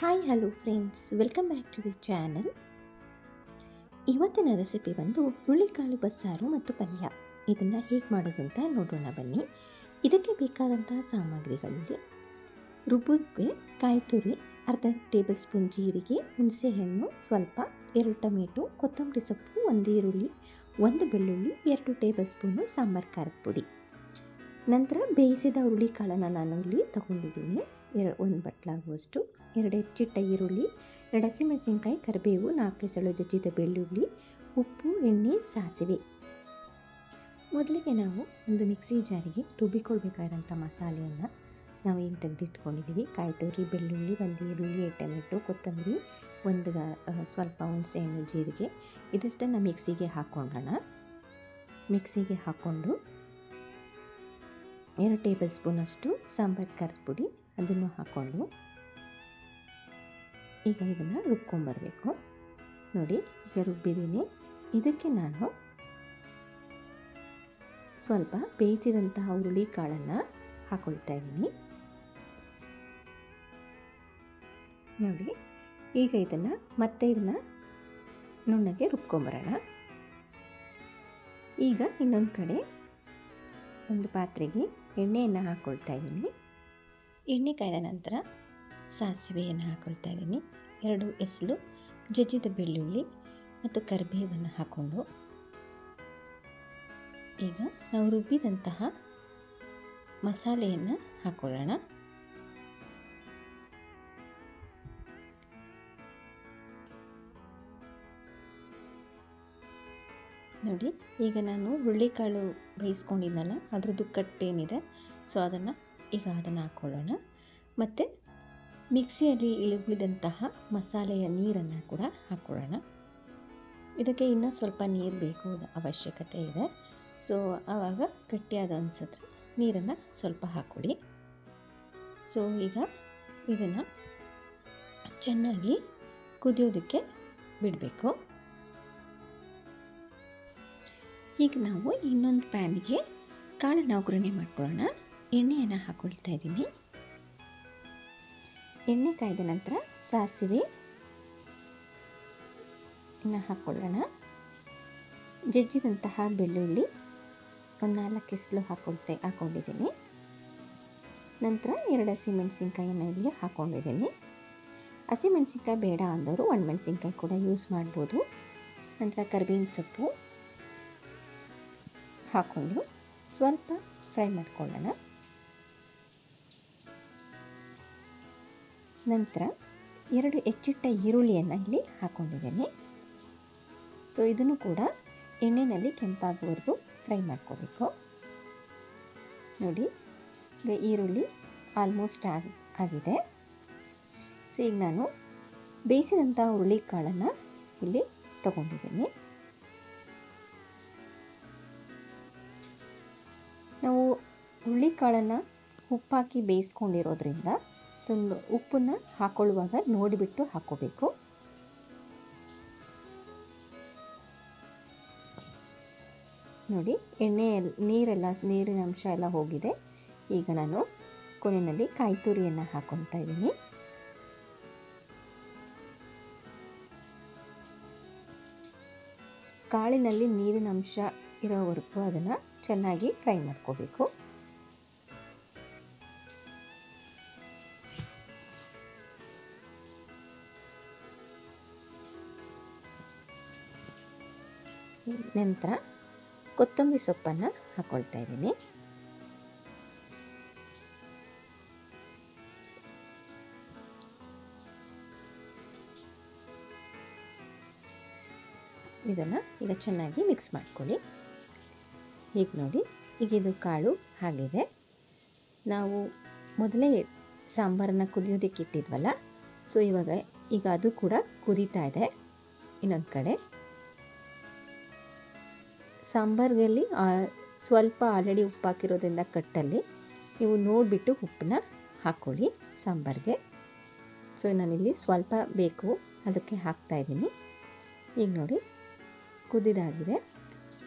Hi hello friends welcome back to the channel ಇವತ್ತಿನ recipe ಬಂದು ಹುರುಳಿಕಾಳು ಬಸ್ಸಾರು ಮತ್ತು ಪಲ್ಯ. ಇದನ್ನು ಹೇಗೆ ಮಾಡೋದು ಅಂತ ನೋಡೋಣ ಬನ್ನಿ. ಇದಕ್ಕೆ ಬೇಕಾದಂತಹ ಸಾಮಗ್ರಿಗಳಲ್ಲಿ ರುಬ್ಬೋದಕ್ಕೆ ಕಾಯಿ ತುರಿ, ಅರ್ಧ ಟೇಬಲ್ ಸ್ಪೂನ್ ಜೀರಿಗೆ ಹುಣಸೆಹಣ್ಣು ಸ್ವಲ್ಪ ಎರಡು ಟೊಮೆಟೊ, ಕೊತ್ತಂಬರಿ ಸೊಪ್ಪು, ಒಂದು ಈರುಳ್ಳಿ, ಒಂದು ಬೆಳ್ಳುಳ್ಳಿ, ಎರಡು ಟೇಬಲ್ ಸ್ಪೂನು ಸಾಂಬಾರು, ಖಾರದ ಪುಡಿ. ನಂತರ ಬೇಯಿಸಿದ ಹುರುಳಿಕಾಳನ್ನು ನಾನು ಇಲ್ಲಿ ತಗೊಂಡಿದ್ದೀನಿ. ಎರಡು, ಒಂದು ಬಟ್ಲಾಗುವಷ್ಟು. ಎರಡು ಹೆಚ್ಚಿಟ್ಟ ಈರುಳ್ಳಿ, ಎರಡು ಹಸಿಮೆಣಸಿನ್ಕಾಯಿ, ಕರಿಬೇವು, ನಾಲ್ಕು ಸಳು ಜಜ್ಜಿದ ಬೆಳ್ಳುಳ್ಳಿ, ಉಪ್ಪು, ಎಣ್ಣೆ, ಸಾಸಿವೆ. ಮೊದಲಿಗೆ ನಾವು ಒಂದು ಮಿಕ್ಸಿ ಜಾರಿಗೆ ರುಬ್ಬಿಕೊಳ್ಬೇಕಾದಂಥ ಮಸಾಲೆಯನ್ನು ನಾವು ಏನು ತೆಗೆದಿಟ್ಕೊಂಡಿದ್ದೀವಿ. ಕಾಯಿ ತುರಿ ಬೆಳ್ಳುಳ್ಳಿ, ಒಂದು ಈರುಳ್ಳಿ ಟೊಮೆಟೊ, ಕೊತ್ತಂಬರಿ, ಒಂದು ಸ್ವಲ್ಪ ಹುಣಸೆಹಣ್ಣು ಜೀರಿಗೆ. ಇದಿಷ್ಟನ್ನು ಮಿಕ್ಸಿಗೆ ಹಾಕ್ಕೊಂಡೋಣ. ಮಿಕ್ಸಿಗೆ ಹಾಕ್ಕೊಂಡು ಎರಡು ಟೇಬಲ್ ಸ್ಪೂನಷ್ಟು ಸಾಂಬಾರು, ಖಾರದ ಪುಡಿ ಅದನ್ನು ಹಾಕ್ಕೊಂಡು ಈಗ ಇದನ್ನು ರುಬ್ಕೊಂಬರಬೇಕು. ನೋಡಿ, ಈಗ ರುಬ್ಬಿದ್ದೀನಿ. ಇದಕ್ಕೆ ನಾನು ಸ್ವಲ್ಪ ಬೇಯಿಸಿದಂತಹ ಹುರುಳಿ ಕಾಳನ್ನು ಹಾಕ್ಕೊಳ್ತಾ ಇದ್ದೀನಿ. ನೋಡಿ, ಈಗ ಇದನ್ನು ಮತ್ತೆ ಇದನ್ನು ನುಣ್ಣಗೆ ರುಬ್ಕೊಂಬರೋಣ. ಈಗ ಇನ್ನೊಂದು ಕಡೆ ಒಂದು ಪಾತ್ರೆಗೆ ಎಣ್ಣೆಯನ್ನು ಹಾಕ್ಕೊಳ್ತಾ ಇದ್ದೀನಿ. ಎಣ್ಣೆ ಕಾಯ್ದ ನಂತರ ಸಾಸಿವೆಯನ್ನು ಹಾಕೊಳ್ತಾ ಇದ್ದೀನಿ. ಎರಡು ಎಸಲು ಜಜ್ಜಿದ ಬೆಳ್ಳುಳ್ಳಿ ಮತ್ತು ಕರಿಬೇವನ್ನು ಹಾಕ್ಕೊಂಡು ಈಗ ನಾವು ರುಬ್ಬಿದಂತಹ ಮಸಾಲೆಯನ್ನು ಹಾಕ್ಕೊಳ್ಳೋಣ ನೋಡಿ, ಈಗ ನಾನು ಹುರುಳಿಕಾಳು ಬೇಯಿಸ್ಕೊಂಡಿದ್ದಲ್ಲ, ಅದರದ್ದು ಕಟ್ಟೇನಿದೆ, ಸೊ ಅದನ್ನು ಈಗ ಅದನ್ನು ಹಾಕ್ಕೊಳ್ಳೋಣ ಮತ್ತು ಮಿಕ್ಸಿಯಲ್ಲಿ ಇಳಿಬಿದಂತಹ ಮಸಾಲೆಯ ನೀರನ್ನು ಕೂಡ ಹಾಕ್ಕೊಳ್ಳೋಣ ಇದಕ್ಕೆ ಇನ್ನೂ ಸ್ವಲ್ಪ ನೀರು ಬೇಕು ಅವಶ್ಯಕತೆ ಇದೆ. ಸೊ ಆವಾಗ ಗಟ್ಟಿಯಾದ ಅನಿಸಿದ್ರೆ ನೀರನ್ನು ಸ್ವಲ್ಪ ಹಾಕ್ಕೊಳ್ಳಿ ಸೊ ಈಗ ಇದನ್ನು ಚೆನ್ನಾಗಿ ಕುದಿಯೋದಕ್ಕೆ ಬಿಡಬೇಕು. ಈಗ ನಾವು ಇನ್ನೊಂದು ಪ್ಯಾನ್ಗೆ ಕಾಳನ್ನು ಒಗ್ಗರಣೆ ಮಾಡ್ಕೊಳ್ಳೋಣ. ಎಣ್ಣೆಯನ್ನು ಹಾಕ್ಕೊಳ್ತಾ ಇದ್ದೀನಿ. ಎಣ್ಣೆ ಕಾಯ್ದ ನಂತರ ಸಾಸಿವೆ ಇನ್ನು ಹಾಕ್ಕೊಳ್ಳೋಣ ಜಜ್ಜಿದಂತಹ ಬೆಳ್ಳುಳ್ಳಿ ಒಂದು ನಾಲ್ಕು ಎಸ್ಲು ಹಾಕ್ಕೊಳ್ತೆ ಹಾಕ್ಕೊಂಡಿದ್ದೀನಿ ನಂತರ ಎರಡು ಹಸಿಮೆಣಸಿನ್ಕಾಯಿಯನ್ನು ಇಲ್ಲಿ ಹಾಕ್ಕೊಂಡಿದ್ದೀನಿ ಹಸಿಮೆಣಸಿನ್ಕಾಯಿ ಬೇಡ ಅಂದವರು ಒಣಮೆಣಸಿನ್ಕಾಯಿ ಕೂಡ ಯೂಸ್ ಮಾಡ್ಬೋದು. ನಂತರ ಕರ್ಬೇವಿನ ಸೊಪ್ಪು ಹಾಕ್ಕೊಂಡು ಸ್ವಲ್ಪ ಫ್ರೈ ಮಾಡ್ಕೊಳ್ಳೋಣ. ನಂತರ ಎರಡು ಹೆಚ್ಚಿಟ್ಟ ಈರುಳ್ಳಿಯನ್ನು ಇಲ್ಲಿ ಹಾಕ್ಕೊಂಡಿದ್ದೀನಿ ಸೊ ಇದನ್ನು ಕೂಡ ಎಣ್ಣೆಯಲ್ಲಿ ಕೆಂಪಾಗುವವರೆಗೂ ಫ್ರೈ ಮಾಡ್ಕೋಬೇಕು. ನೋಡಿ, ಈಗ ಈರುಳ್ಳಿ ಆಲ್ಮೋಸ್ಟ್ ಆಗಿ, ಆಗಿದೆ. ಸೊ ಈಗ ನಾನು ಬೇಯಿಸಿದಂಥ ಹುರುಳಿ ಕಾಳನ್ನು ಇಲ್ಲಿ ತಗೊಂಡಿದ್ದೀನಿ. ನಾವು ಹುರುಳಿಕಾಳನ್ನು ಉಪ್ಪಾಕಿ ಬೇಯಿಸ್ಕೊಂಡಿರೋದ್ರಿಂದ ಸೊ ಉಪ್ಪನ್ನು ಹಾಕೊಳ್ಳುವಾಗ ನೋಡಿಬಿಟ್ಟು ಹಾಕ್ಕೋಬೇಕು. ನೋಡಿ, ಎಣ್ಣೆ ನೀರೆಲ್ಲ, ನೀರಿನ ಅಂಶ ಎಲ್ಲ ಹೋಗಿದೆ. ಈಗ ನಾನು ಕೊನೆಯಲ್ಲಿ ಕಾಯಿ ತುರಿಯನ್ನು ಇದ್ದೀನಿ. ಕಾಳಿನಲ್ಲಿ ನೀರಿನ ಅಂಶ ಇರೋವರೆಗೂ ಅದನ್ನು ಚೆನ್ನಾಗಿ ಫ್ರೈ ಮಾಡ್ಕೋಬೇಕು. ನಂತರ ಕೊತ್ತಂಬರಿ ಸೊಪ್ಪನ್ನು ಹಾಕ್ಕೊಳ್ತಾ ಇದ್ದೀನಿ. ಇದನ್ನು ಈಗ ಚೆನ್ನಾಗಿ ಮಿಕ್ಸ್ ಮಾಡ್ಕೊಳ್ಳಿ. ಈಗ ನೋಡಿ, ಈಗ ಇದು ಕಾಳು ಆಗಿದೆ ನಾವು ಮೊದಲೇ ಸಾಂಬಾರನ್ನು ಕುದಿಯೋದಕ್ಕೆ ಇಟ್ಟಿದ್ವಲ್ಲ ಸೊ ಇವಾಗ ಈಗ ಅದು ಕೂಡ ಕುದೀತಾ ಇದೆ. ಇನ್ನೊಂದು ಕಡೆ. ಸಾಂಬಾರ್ಗಲ್ಲಿ ಸ್ವಲ್ಪ ಆಲ್ರೆಡಿ ಉಪ್ಪು ಹಾಕಿರೋದ್ರಿಂದ ಕಟ್ಟಲ್ಲಿ ನೀವು ನೋಡಿಬಿಟ್ಟು ಉಪ್ಪನ್ನ ಹಾಕ್ಕೊಳ್ಳಿ ಸಾಂಬಾರಿಗೆ. ಸೊ, ನಾನಿಲ್ಲಿ ಸ್ವಲ್ಪ ಬೇಕು, ಅದಕ್ಕೆ ಹಾಕ್ತಾಯಿದ್ದೀನಿ ಈಗ ನೋಡಿ, ಕುದಿದಾಗಿದೆ.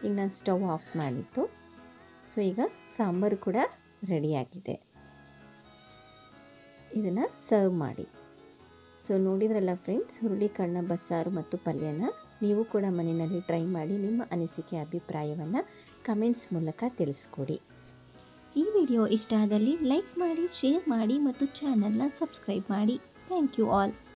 ಈಗ ನಾನು ಸ್ಟವ್ ಆಫ್ ಮಾಡಿತ್ತು ಸೊ, ಈಗ ಸಾಂಬಾರು ಕೂಡ ರೆಡಿಯಾಗಿದೆ. ಇದನ್ನು ಸರ್ವ್ ಮಾಡಿ. ಸೊ, ನೋಡಿದ್ರಲ್ಲ ಫ್ರೆಂಡ್ಸ್ ಹುರುಳಿಕಾಳನ್ನ ಬಸ್ಸಾರು ಮತ್ತು ಪಲ್ಯನ ನೀವು ಕೂಡ ಮನೆಯಲ್ಲಿ ಟ್ರೈ ಮಾಡಿ ನಿಮ್ಮ ಅನಿಸಿಕೆ, ಅಭಿಪ್ರಾಯವನ್ನು ಕಮೆಂಟ್ಸ್ ಮೂಲಕ ತಿಳಿಸ್ಕೊಡಿ. ಈ ವಿಡಿಯೋ ಇಷ್ಟ ಆದಲ್ಲಿ ಲೈಕ್ ಮಾಡಿ, ಶೇರ್ ಮಾಡಿ ಮತ್ತು ಚಾನಲ್ನ ಸಬ್ಸ್ಕ್ರೈಬ್ ಮಾಡಿ. Thank you all.